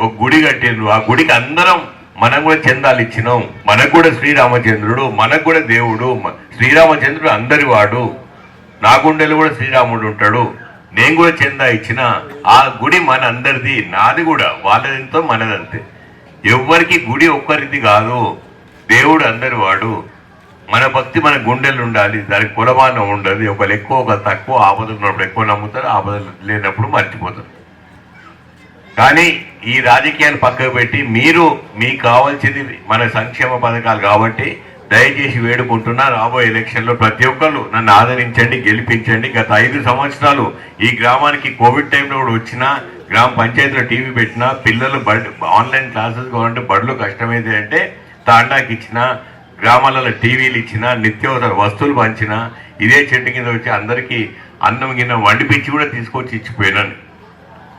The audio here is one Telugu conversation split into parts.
ఒక గుడి కట్టిండ్రు. ఆ గుడికి అందరం మనం కూడా చందాలు ఇచ్చినాం. మనకు కూడా శ్రీరామచంద్రుడు మనకు కూడా దేవుడు శ్రీరామచంద్రుడు అందరి వాడు. నా గుండెలు కూడా శ్రీరాముడు ఉంటాడు. నేను కూడా చందా ఇచ్చిన ఆ గుడి మన అందరిది నాది కూడా వాళ్ళదింతో మనదంతే. ఎవ్వరికి గుడి ఒక్కరిది కాదు. దేవుడు అందరి వాడు. మన భక్తి మన గుండెలు ఉండాలి. దానికి కులమానం ఉండదు. ఒకరు ఎక్కువ ఒకరు తక్కువ ఆపదలు ఉన్నప్పుడు ఎక్కువ నమ్ముతారు ఆపదలు లేనప్పుడు మర్చిపోతారు. కానీ ఈ రాజకీయాన్ని పక్కకు పెట్టి మీరు మీకు కావాల్సింది మన సంక్షేమ పథకాలు కాబట్టి దయచేసి వేడుకుంటున్నా రాబోయే ఎలక్షన్లో ప్రతి ఒక్కళ్ళు నన్ను ఆదరించండి గెలిపించండి. గత ఐదు సంవత్సరాలు ఈ గ్రామానికి కోవిడ్ టైంలో కూడా వచ్చినా గ్రామ పంచాయతీలో టీవీ పెట్టినా పిల్లలు బడి ఆన్లైన్ క్లాసెస్ కావాలంటే బడులు కష్టమైతే అంటే తాండాకి ఇచ్చినా గ్రామాలలో టీవీలు ఇచ్చినా నిత్యావసర వస్తువులు పంచినా ఇదే చెట్టు కింద వచ్చి అందరికీ అన్నం గిన్న వండిపించి కూడా తీసుకొచ్చి ఇచ్చిపోయినాను.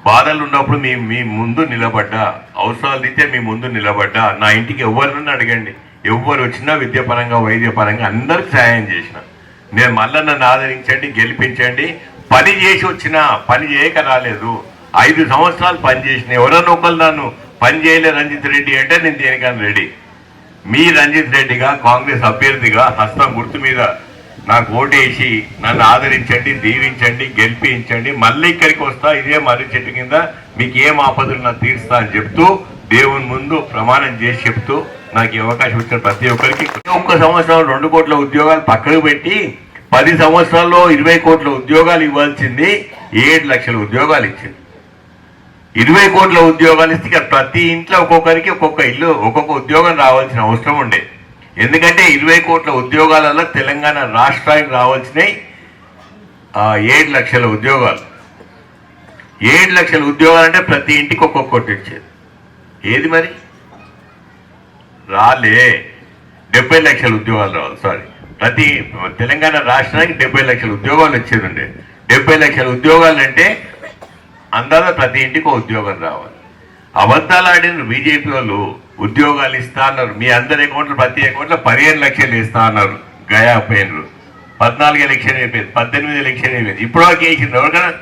బాధలు ఉన్నప్పుడు మీ మీ ముందు నిలబడ్డా అవసరాలు తీస్తే మీ ముందు నిలబడ్డా నా ఇంటికి ఎవరినన్నా అడగండి. ఎవరు వచ్చినా విద్యాపరంగా వైద్యపరంగా అందరికి సహాయం చేసిన. నేను మళ్ళీ నన్ను ఆదరించండి గెలిపించండి. పని చేసి వచ్చినా పని చేయక రాలేదు. ఐదు సంవత్సరాలు పని చేసిన. ఎవరన్నా ఒకరు నన్ను పని చేయలే రంజిత్ రెడ్డి అంటే నేను దేనికన్నా రెడీ. మీ రంజిత్ రెడ్డిగా కాంగ్రెస్ అభ్యర్థిగా హస్తం గుర్తు మీద నాకు ఓటేసి నన్ను ఆదరించండి దీవించండి గెలిపించండి మళ్ళీ ఇక్కడికి వస్తా ఇదే మర్రి చెట్టు కింద మీకు ఏం ఆపదలు నాకు తీరుస్తా అని చెప్తూ దేవుని ముందు ప్రమాణం చేసి చెప్తూ నాకు ఈ అవకాశం ఇచ్చిన ప్రతి ఒక్కరికి ఒక్క సంవత్సరం రెండు కోట్ల ఉద్యోగాలు పక్కకు పెట్టి పది సంవత్సరాల్లో ఇరవై కోట్ల ఉద్యోగాలు ఇవ్వాల్సింది ఏడు లక్షల ఉద్యోగాలు ఇచ్చింది. ఇరవై కోట్ల ఉద్యోగాలు ఇస్తే ప్రతి ఇంట్లో ఒక్కొక్కరికి ఒక్కొక్క ఇల్లు ఒక్కొక్క ఉద్యోగం రావాల్సిన అవసరం ఉండేది ఎందుకంటే ఇరవై కోట్ల ఉద్యోగాలలో తెలంగాణ రాష్ట్రానికి రావాల్సినవి ఏడు లక్షల ఉద్యోగాలు. ఏడు లక్షల ఉద్యోగాలు అంటే ప్రతి ఇంటికి ఒక్కొక్కటి ఇచ్చేది ఏది మరి? రాలే. డెబ్బై లక్షల ఉద్యోగాలు రావాలి సారీ. ప్రతి తెలంగాణ రాష్ట్రానికి డెబ్బై లక్షల ఉద్యోగాలు వచ్చేదండి డెబ్బై లక్షల ఉద్యోగాలు అంటే అందాజ ప్రతి ఇంటికి ఒక ఉద్యోగం రావాలి. అబద్ధాలు ఆడిన బీజేపీ వాళ్ళు ఉద్యోగాలు ఇస్తా అన్నారు. మీ అందరి అకౌంట్లో ప్రతి అకౌంట్లో పదిహేను లక్షలు ఇస్తా అన్నారు గయా పోయినరు పద్నాలుగు ఎలక్షన్ అయిపోయింది పద్దెనిమిది ఎలక్షన్ అయిపోయింది. ఇప్పుడు వరకు వేసింది ఎవరికైనా?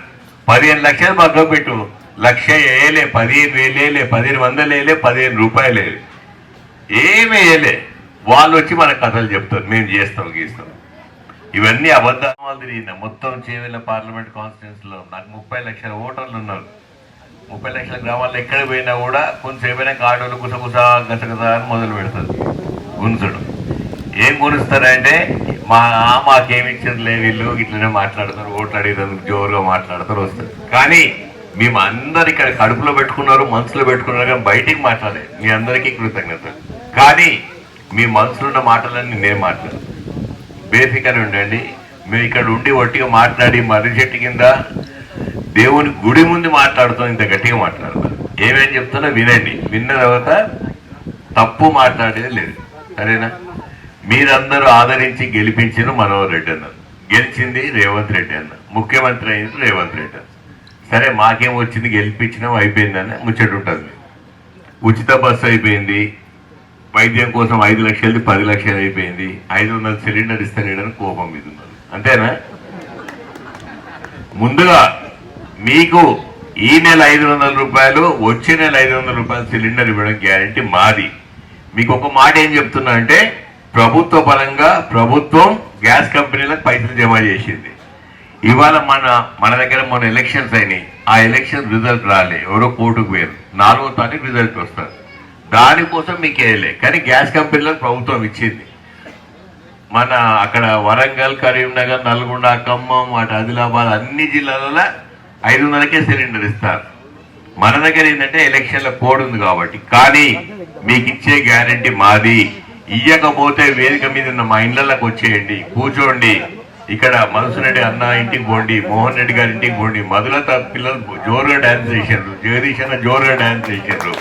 పదిహేను లక్షలు పక్కకు పెట్టు. లక్ష వేయలే పదిహేను వేలేలే పదిహేను వందలు వేయలే పదిహేను రూపాయలు వేయలే. ఏమీ వేయలే. వాళ్ళు వచ్చి మన కథలు చెప్తారు. మేము చేస్తాం గీస్తాం. ఇవన్నీ అబద్ధాలు తిరిగిన మొత్తం చేవేళ్ళ పార్లమెంట్ కాన్స్టిట్యూన్స్లో నాకు ముప్పై లక్షల ఓటర్లు ఉన్నారు. ముప్పై లక్షల గ్రామాల్లో ఎక్కడ పోయినా కూడా కొంచెంసేపు అయినా ఆటోలు గుసగుస గసగస అని మొదలు పెడుతుంది గుంజుడు. ఏం గురుస్తారంటే మా మాకేమి ఇచ్చారు లే వీళ్ళు? ఇట్లనే మాట్లాడతారు ఓట్లు అడిగేందుకు జోరుగా మాట్లాడతారు వస్తారు. కానీ మేము అందరు ఇక్కడ కడుపులో పెట్టుకున్నారు మనసులో పెట్టుకున్నారు కానీ బయటికి మాట్లాడే మీ అందరికీ కృతజ్ఞత. కానీ మీ మనసులో ఉన్న మాటలన్నీ నేను మాట్లాడు బేసిక్గానే ఉండండి. మేము ఇక్కడ ఉండి ఒట్టిగా మాట్లాడి మర్రి చెట్టు కింద దేవుని గుడి ముందు మాట్లాడుతాం ఇంత గట్టిగా మాట్లాడతాం ఏమేం చెప్తున్నా వినండి. విన్న తర్వాత తప్పు మాట్లాడేది లేదు. సరేనా? మీరందరూ ఆదరించి గెలిపించిన మనోహర్ రెడ్డి అన్నారు గెలిచింది రేవంత్ రెడ్డి అన్న. ముఖ్యమంత్రి అయింది రేవంత్ రెడ్డి అన్న. సరే మాకేం వచ్చింది? గెలిపించినాం అయిపోయిందని ముచ్చట ఉంటుంది. ఉచిత బస్సు అయిపోయింది. వైద్యం కోసం ఐదు లక్షలది పది లక్షలు అయిపోయింది. ఐదు వందల సిలిండర్ ఇస్తానని కోపం మీద ఉన్నారు అంతేనా? ముందుగా మీకు ఈ నెల ఐదు వందల రూపాయలు వచ్చే నెల ఐదు వందల రూపాయలు సిలిండర్ ఇవ్వడం గ్యారంటీ మాది. మీకు ఒక మాట ఏం చెప్తున్నా అంటే ప్రభుత్వ పరంగా ప్రభుత్వం గ్యాస్ కంపెనీలకు పైసలు జమ చేసింది. ఇవాళ మన మన దగ్గర మన ఎలక్షన్స్ అయినాయి. ఆ ఎలక్షన్ రిజల్ట్ రాలే. ఎవరో కోర్టుకు పోయారు. నాలుగో తారీఖు రిజల్ట్ వస్తారు దానికోసం మీకు వేయలే. కానీ గ్యాస్ కంపెనీలకు ప్రభుత్వం ఇచ్చింది. మన అక్కడ వరంగల్ కరీంనగర్ నల్గొండ ఖమ్మం అటు ఆదిలాబాద్ అన్ని జిల్లాలలో ఐదు వందలకే సిలిండర్ ఇస్తారు. మన దగ్గర ఏంటంటే ఎలక్షన్ల కోడ్ ఉంది కాబట్టి. కానీ మీకు ఇచ్చే గ్యారంటీ మాది. ఇయ్యకపోతే వేదిక మీద ఉన్న మా ఇళ్ళకి వచ్చేయండి కూర్చోండి. ఇక్కడ మధుసరెడ్డి అన్న ఇంటికి పోండి మోహన్ రెడ్డి గారి ఇంటికి పోండి మధులత పిల్లలు జోరుగా డాన్స్ చేశారు జగదీష్ అన్న జోరుగా డాన్స్ చేశారు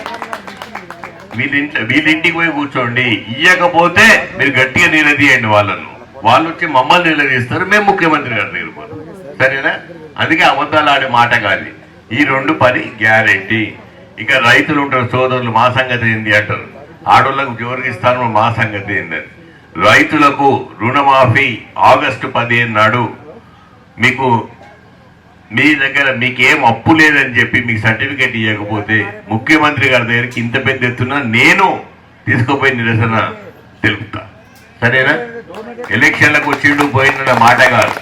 వీళ్ళింట్లో వీళ్ళింటికి పోయి కూర్చోండి. ఇయ్యకపోతే మీరు గట్టిగా నిలదీయండి వాళ్ళను. వాళ్ళు వచ్చి మమ్మల్ని నిలదీస్తారు మేము ముఖ్యమంత్రి గారి దగ్గర పోతాం. సరేనా? అందుకే అబద్ధాలు ఆడే మాట కాదు. ఈ రెండు పని గ్యారెంటీ. ఇక రైతులు ఉంటారు సోదరులు మా సంగతి ఏంది అంటారు. ఆడోళ్ళకు జోరుగా ఇస్తాను మా సంగతి ఏందని రైతులకు రుణమాఫీ ఆగస్టు పదిహేను నాడు మీకు మీ దగ్గర మీకేం అప్పు లేదని చెప్పి మీకు సర్టిఫికేట్ ఇవ్వకపోతే ముఖ్యమంత్రి గారి దగ్గరికి ఇంత పెద్ద ఎత్తున నేను తీసుకుపోయి నిరసన తెలుపుతా. సరేనా? ఎలక్షన్లకు వచ్చిండు పోయిన మాట కాదు.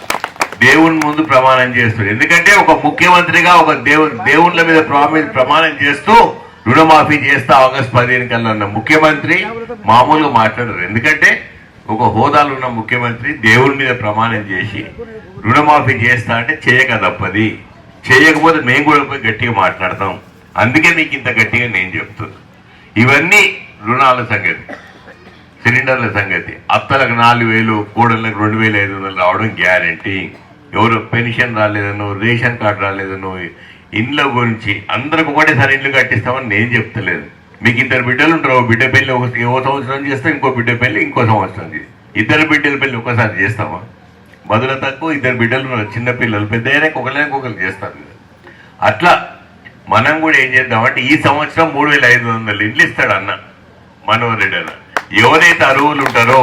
దేవుని ముందు ప్రమాణం చేస్తాడు ఎందుకంటే ఒక ముఖ్యమంత్రిగా ఒక దేవుని దేవుళ్ళ మీద ప్రమా- ప్రమాణం చేస్తూ రుణమాఫీ చేస్తా ఆగస్ట్ పదిహేను కల్లా అన్న ముఖ్యమంత్రి మామూలుగా మాట్లాడరు. ఎందుకంటే ఒక హోదాలో ఉన్న ముఖ్యమంత్రి దేవుని మీద ప్రమాణం చేసి రుణమాఫీ చేస్తా అంటే చేయక తప్పది. చేయకపోతే మేము కూడా పోయి గట్టిగా మాట్లాడతాం. అందుకే నీకు ఇంత గట్టిగా నేను చెప్తున్నా. ఇవన్నీ రుణాల సంగతి. సిలిండర్ల సంగతి. అత్తలకు నాలుగు వేలు కోడళ్ళకు రెండు వేల ఐదు వందలు రావడం గ్యారంటీ. ఎవరు పెన్షన్ రాలేదనో రేషన్ కార్డు రాలేదనో ఇండ్ల గురించి అందరికి ఒకటేసారి ఇండ్లు కట్టిస్తామని నేను చెప్తలేదు. మీకు ఇద్దరు బిడ్డలు ఉంటారు ఓ బిడ్డ పెళ్ళి ఒక ఓ సంవత్సరం చేస్తాం ఇంకో బిడ్డ పెళ్ళి ఇంకో సంవత్సరం చేస్తాం ఇద్దరు బిడ్డల పెళ్ళి ఒకసారి చేస్తామా? మొదల తక్కువ ఇద్దరు బిడ్డలు ఉన్నారు చిన్న పిల్లలు పెద్ద అయినాక ఒకరు చేస్తారు. అట్లా మనం కూడా ఏం చేద్దామంటే ఈ సంవత్సరం మూడు వేల ఐదు వందలు ఇండ్లు ఇస్తాడు అన్న మనోహర్ రెడ్డి అన్న. ఎవరైతే అరువులు ఉంటారో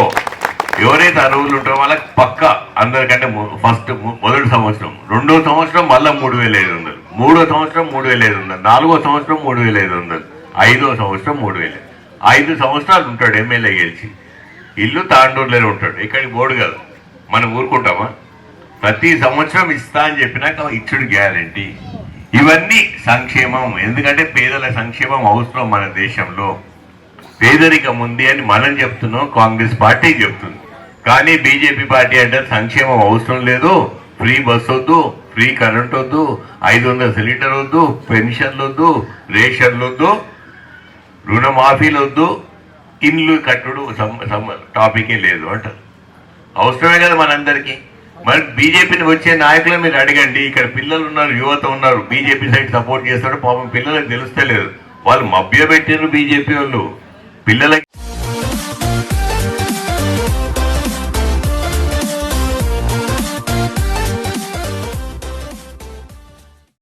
ఎవరైతే అరువులు ఉంటారో వాళ్ళకి పక్క అందరికంటే ఫస్ట్ మొదటి సంవత్సరం. రెండో సంవత్సరం మళ్ళీ మూడు వేల ఐదు వందలు. మూడో సంవత్సరం మూడు వేల ఐదు వందలు. నాలుగో సంవత్సరం మూడు వేల ఐదు వందలు. ఐదో సంవత్సరం మూడు వేలు. ఐదు సంవత్సరాలు ఉంటాడు ఎమ్మెల్యే గెలిచి. ఇల్లు తాండూరులోనే ఉంటాడు. ఇక్కడికి బోర్డు కాదు. మనం ఊరుకుంటామా? ప్రతి సంవత్సరం ఇస్తా అని చెప్పినాక ఇచ్చుడు గ్యారంటీ. ఇవన్నీ సంక్షేమం. ఎందుకంటే పేదల సంక్షేమం అవసరం మన దేశంలో. పేదరికం ఉంది అని మనం చెప్తున్నాం కాంగ్రెస్ పార్టీ చెప్తుంది. కానీ బీజేపీ పార్టీ అంటే సంక్షేమం అవసరం లేదు. ఫ్రీ బస్ వద్దు ఫ్రీ కరెంట్ వద్దు ఐదు వందల సిలిండర్ వద్దు పెన్షన్లు వద్దు రేషన్లు వద్దు రుణమాఫీలు వద్దు ఇండ్లు కట్టుడు సమ్- సమ్- టాపికే లేదు అంటారు. అవసరమే కదా మనందరికీ. మరి బీజేపీని వచ్చే నాయకులు మీరు అడగండి. ఇక్కడ పిల్లలు ఉన్నారు యువత ఉన్నారు బీజేపీ సైడ్ సపోర్ట్ చేస్తాడు. పాపం పిల్లలకు తెలుస్తలేదు. వాళ్ళు మభ్య పెట్టారు బీజేపీ వాళ్ళు. పిల్లలకి